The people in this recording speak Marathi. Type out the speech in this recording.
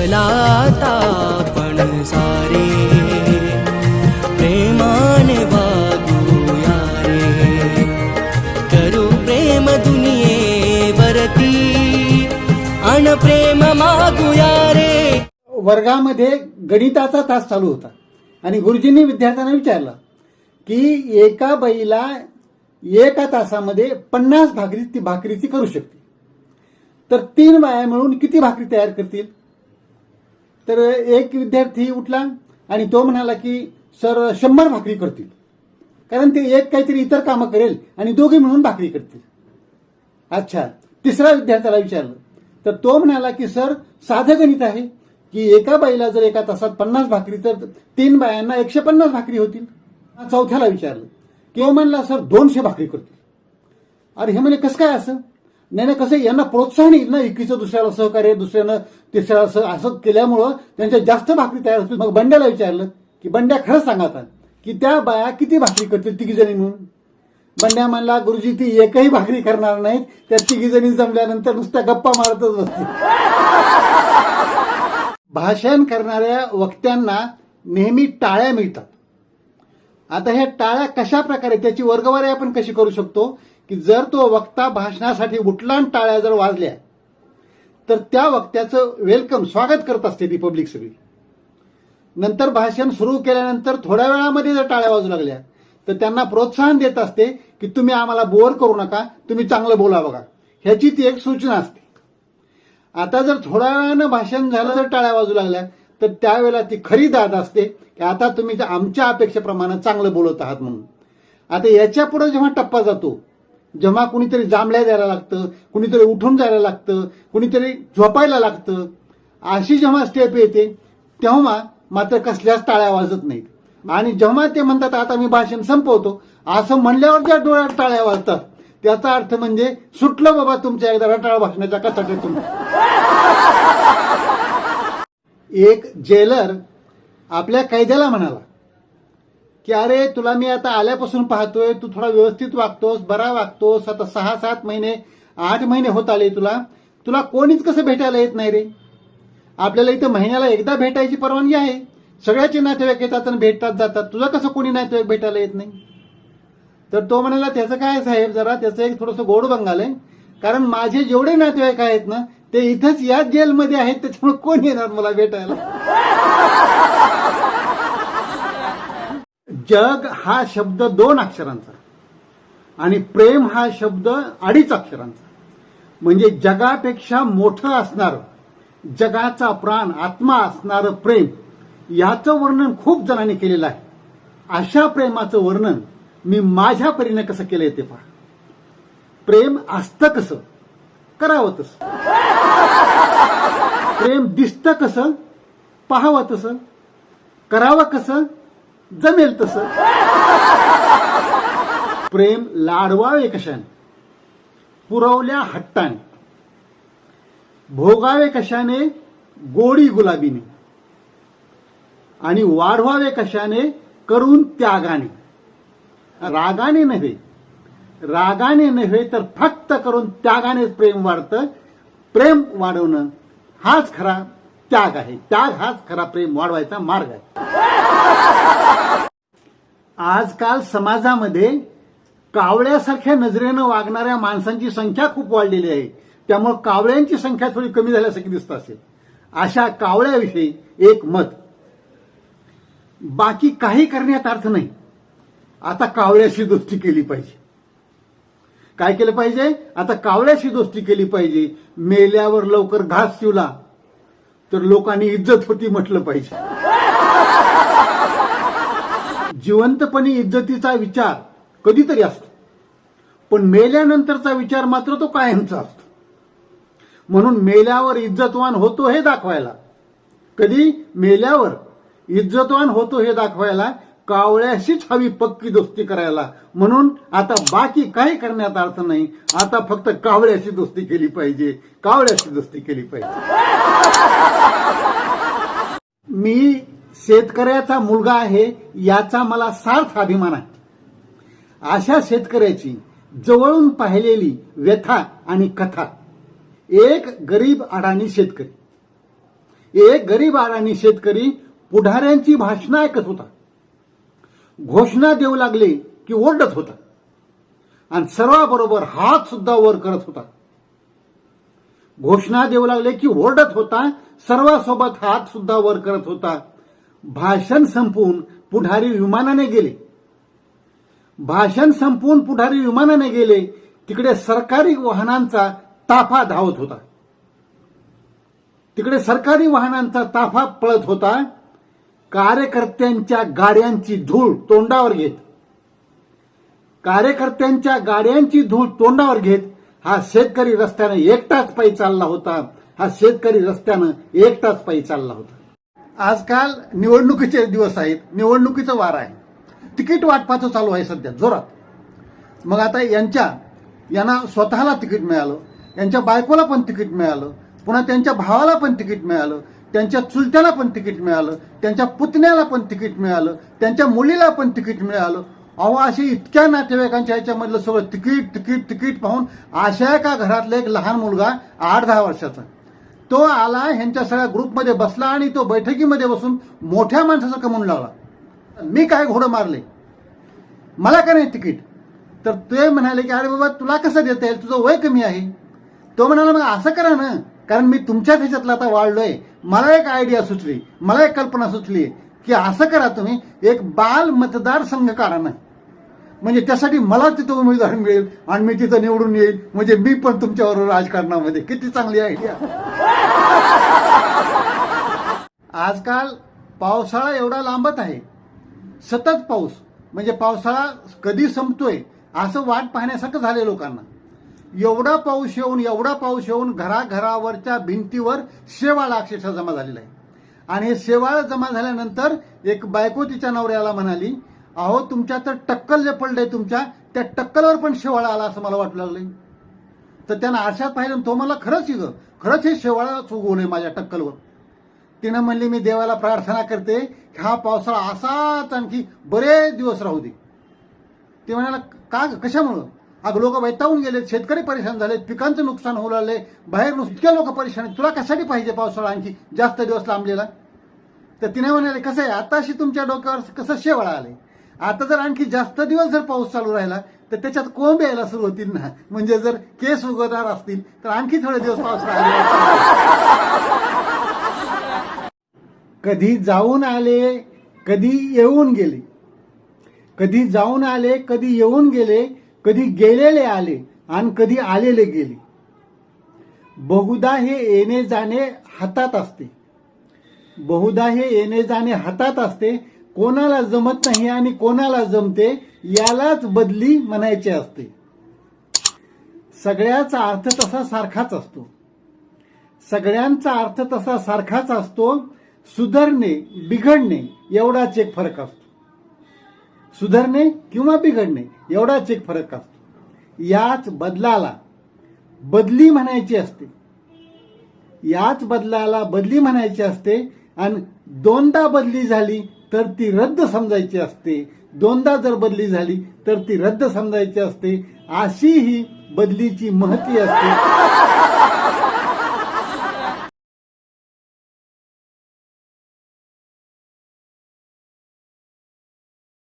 चला सारे. प्रेमाने वागूया रे करू प्रेम दुनियेवरती अन प्रेम मागूया रे वर्गामध्ये गणिताचा तास चालू होता. आणि गुरुजींनी विद्यार्थ्यांना विचारलं की एका बाईला एका तासामध्ये पन्नास भाकरी ती भाकरी ती करू शकते. तर तीन बाया मिळून किती भाकरी तयार करतील? तर एक विद्यार्थी उठला आणि तो म्हणाला की सर शंभर भाकरी करतील. कारण ते एक काहीतरी इतर कामं करेल आणि दोघे मिळून भाकरी करतील. अच्छा तिसरा विद्यार्थ्याला विचारलं. तर तो म्हणाला की सर साधं गणित आहे की एका बाईला जर एका तासात पन्नास भाकरी तर तीन बायांना एकशे पन्नास भाकरी होतील. चौथ्याला विचारलं. की तो म्हणला सर दोनशे भाकरी करतील. अरे हे म्हणजे कसं काय असं? नाही ना कसं यांना प्रोत्साहन येईल ना एकीचं दुसऱ्याला सहकार्य दुसऱ्यानं तिसऱ्याला सह असं केल्यामुळं त्यांच्या जास्त भाकरी तयार होतील. मग बंड्याला विचारलं की बंड्या खरंच सांगा आता की त्या बाया किती भाकरी करतील तिघीजणी म्हणून बंड्या म्हणला गुरुजी ती एकही भाकरी करणार नाहीत. त्या तिघीजणी जमल्यानंतर नुसत्या गप्पा मारतच बसतील भाषण करणाऱ्या वक्त्यांना नेहमी टाळ्या मिळतात. आता ह्या टाळ्या कशा प्रकारे त्याची वर्गवारी आपण कशी करू शकतो? की जर तो वक्ता भाषणासाठी उठला आणि टाळ्या जर वाजल्या तर त्या वक्त्याचं वेलकम स्वागत करत असते ती पब्लिक सगळी. नंतर भाषण सुरू केल्यानंतर थोड्या वेळामध्ये जर टाळ्या वाजू लागल्या तर त्यांना प्रोत्साहन देत असते की तुम्ही आम्हाला बोर करू नका तुम्ही चांगलं बोला बघा. ह्याची ती एक सूचना असते. आता जर थोड्या वेळानं भाषण झालं जर टाळ्या वाजू लागल्या तर त्यावेळेला ती खरी दाद असते की आता तुम्ही आमच्या अपेक्षेप्रमाणे चांगलं बोलत आहात म्हणून. आता याच्यापुढे जेव्हा टप्पा जातो जेव्हा कुणीतरी जांभळ्या द्यायला लागतं कुणीतरी उठून जायला लागतं कुणीतरी झोपायला लागतं अशी जेव्हा स्टेप येते तेव्हा मात्र कसल्याच टाळ्या वाजत नाहीत. आणि जेव्हा ते म्हणतात आता मी भाषण संपवतो असं म्हणल्यावर ज्या डोळ्यात टाळ्या वाजतात त्याचा अर्थ म्हणजे सुटलं बाबा तुमच्या एकदा रटाळ भाषणाच्या कथाटेतून. एक जेलर आपल्या कैद्याला म्हणाला की अरे तुला मी आता आल्यापासून पाहतोय तू थोडा व्यवस्थित वागतोस बरा वागतोस आता सहा सात महिने आठ महिने होत आले तुला. तुला कोणीच कसं भेटायला येत नाही रे? आपल्याला इथं महिन्याला एकदा भेटायची परवानगी आहे. सगळ्याचे नातेवाईक येतात आणि भेटतात जातात. तुला कसं कोणी नातेवाईक भेटायला येत नाही? तर तो म्हणाला त्याचं काय साहेब जरा त्याचं एक थोडंसं गोड बंगाल आहे. कारण माझे जेवढे नातेवाईक आहेत ना ते इथंच याच जेलमध्ये आहेत त्याच्यामुळे कोण येणार मला भेटायला? जग हा शब्द दोन अक्षरांचा. आणि प्रेम हा शब्द अडीच अक्षरांचा. म्हणजे जगापेक्षा मोठं असणार जगाचा प्राण आत्मा असणारं प्रेम याचं वर्णन खूप जणांनी केलेलं आहे. अशा प्रेमाचं वर्णन मी माझ्या परीने कसं केलंय ते पहा. प्रेम असतं कसं? करावं तसं. प्रेम दिसतं कसं? पाहावं तसं? करावं कसं? जमेल तसं. प्रेम लाडवावे कशाने? पुरवल्या हट्टाने. भोगावे कशाने? गोडी गुलाबीने. आणि वाढवावे कशाने? करून त्यागाने. रागाने नव्हे. रागाने नव्हे तर फक्त करून त्यागानेच प्रेम वाढतं. प्रेम वाढवणं हाच खरा त्याग आहे. त्याग हाच खरा प्रेम वाढवायचा मार्ग आहे. आजकाल समाजामध्ये कावळ्यासारख्या नजरेनं वागणाऱ्या माणसांची संख्या खूप वाढलेली आहे. त्यामुळे कावळ्यांची संख्या थोडी कमी झाल्यासारखी दिसत असेल. अशा कावळ्याविषयी एक मत. बाकी काही करण्यात अर्थ नाही. आता कावळ्याशी दोस्ती केली पाहिजे. काय केलं पाहिजे? आता कावळ्याशी दोस्ती केली पाहिजे. मेल्यावर लवकर घास शिवला. तर लोकांनी इज्जत होती म्हटलं पाहिजे. जिवंतपणी इज्जतीचा विचार कधीतरी असतो. पण मेल्यानंतरचा विचार मात्र तो कायमचा असतो. म्हणून मेल्यावर इज्जतवान होतो हे दाखवायला. कधी? मेल्यावर इज्जतवान होतो हे दाखवायला कावळ्याशीच हवी पक्की दोस्ती करायला. म्हणून आता बाकी काही करण्यात अर्थ नाही. आता फक्त कावळ्याशी दोस्ती केली पाहिजे. कावळ्याशी दोस्ती केली पाहिजे. मी शेतकऱ्याचा मुलगा आहे याचा मला सार्थ अभिमान आहे. अशा शेतकऱ्याची जवळून पाहिलेली व्यथा आणि कथा. एक गरीब अडाणी शेतकरी. एक गरीब अडाणी शेतकरी पुढाऱ्यांची भाषणं ऐकत होता. घोषणा देऊ लागले की ओरडत होता. आणि सर्वाबरोबर हात सुद्धा वर करत होता. घोषणा देऊ लागले की ओरडत होता सर्वांसोबत हात सुद्धा वर करत होता. भाषण संपवून पुढारी विमानाने गेले. भाषण संपवून पुढारी विमानाने गेले तिकडे सरकारी वाहनांचा ताफा धावत होता. तिकडे सरकारी वाहनांचा ताफा पळत होता. कार्यकर्त्यांच्या गाड्यांची धूळ तोंडावर घेत. कार्यकर्त्यांच्या गाड्यांची धूळ तोंडावर घेत हा शेतकरी रस्त्यानं एकटाच पायी चालला होता. हा शेतकरी रस्त्यानं एकटाच पायी चालला होता. आजकाल निवडणुकीचे दिवस आहेत. निवडणुकीचं वार आहे. तिकीट वाटपाचं चालू आहे सध्या जोरात. मग आता यांच्या यांना स्वतःला तिकीट मिळालं. यांच्या बायकोला पण तिकीट मिळालं. पुन्हा त्यांच्या भावाला पण तिकीट मिळालं. त्यांच्या चुलत्याला पण तिकीट मिळालं. त्यांच्या पुतण्याला पण तिकीट मिळालं. त्यांच्या मुलीला पण तिकीट मिळालं. अहो असे इतक्या नातेवाईकांच्या ह्याच्यामधलं सगळं तिकीट तिकीट तिकीट पाहून अशा एका घरातला एक लहान मुलगा आठ दहा वर्षाचा. तो आला ह्यांच्या सगळ्या ग्रुपमध्ये बसला आणि तो बैठकीमध्ये बसून मोठ्या माणसाचं कमवून लागला. मी काय घोडं मारले? मला का नाही तिकीट? तर ते म्हणाले की अरे बाबा तुला कसं देता येईल? तुझं वय कमी आहे. तो म्हणाला मग असं करा ना कारण मी तुमच्याच ह्याच्यातला आता वाढलोय. मला एक आयडिया सुचली मला एक कल्पना सुचली की असं करा तुम्ही एक बाल मतदारसंघ काढा ना. म्हणजे त्यासाठी मला तिथं उमेदवार मिळेल आणि मी तिथं निवडून येईल. म्हणजे मी पण तुमच्याबरोबर राजकारणामध्ये किती चांगली आयडिया आजकाल पावसाळा एवढा लांबत आहे. सतत पाऊस. म्हणजे पावसाळा कधी संपतोय असं वाट पाहण्यासारखं झाले लोकांना. एवढा पाऊस येऊन एवढा पाऊस येऊन घराघरावरच्या भिंतीवर शेवाळ अक्षरशः जमा झालेला आहे. आणि हे शेवाळ जमा झाल्यानंतर एक बायको तिच्या नवऱ्याला म्हणाली अहो तुमच्या तर टक्कल जे पडलंय तुमच्या त्या टक्कलवर पण शेवाळ आला असं मला वाटू लागलंय. तर त्यानं आरशात पाहिलं तो मला खरंच ग खरंच हे शेवाळाच उगवलंय माझ्या टक्कलवर. तिनं म्हणली मी देवाला प्रार्थना करते हा पावसाळा असाच आणखी बरेच दिवस राहू दे. ते म्हणाला का कशामुळं? अगं लोक वैतावून गेलेत शेतकरी परेशान झालेत पिकांचं नुकसान होऊ लागले बाहेर नुसत्या लोक परेशान आहेत तुला कशासाठी पाहिजे पावसाळा आणखी जास्त दिवस लांबलेला? तर तिने म्हणाले कसं आहे आताशी तुमच्या डोक्यावर कसं शेवाळा आले आता जर आणखी जास्त दिवस जर पाऊस चालू राहिला तर त्याच्यात कोंब यायला सुरू होतील ना. म्हणजे जर केस उगवणार असतील तर आणखी थोडे दिवस पाऊस राहिला. कधी जाऊन आले कधी येऊन गेले. कधी जाऊन आले कधी येऊन गेले कधी गेलेले आले आणि कधी आलेले गेले. बहुधा हे येणे जाणे हातात असते. बहुधा हे येणे जाणे हातात असते कोणाला जमत नाही आणि कोणाला जमते यालाच बदली म्हणायची असते. सगळ्याचा अर्थ तसा सारखाच असतो. सगळ्यांचा अर्थ तसा सारखाच असतो. सुधारणे बिघडणे एवढाच एक फरक असतो. सुधारणे किंवा बिघडणे एवढाच एक फरक असतो. याच बदलाला बदली म्हणायची असते. याच बदलाला बदली म्हणायची असते आणि दोनदा बदली झाली तर ती रद्द समजायची असते. दोनदा जर बदली झाली तर ती रद्द समजायची असते. अशी ही बदलीची महती असते.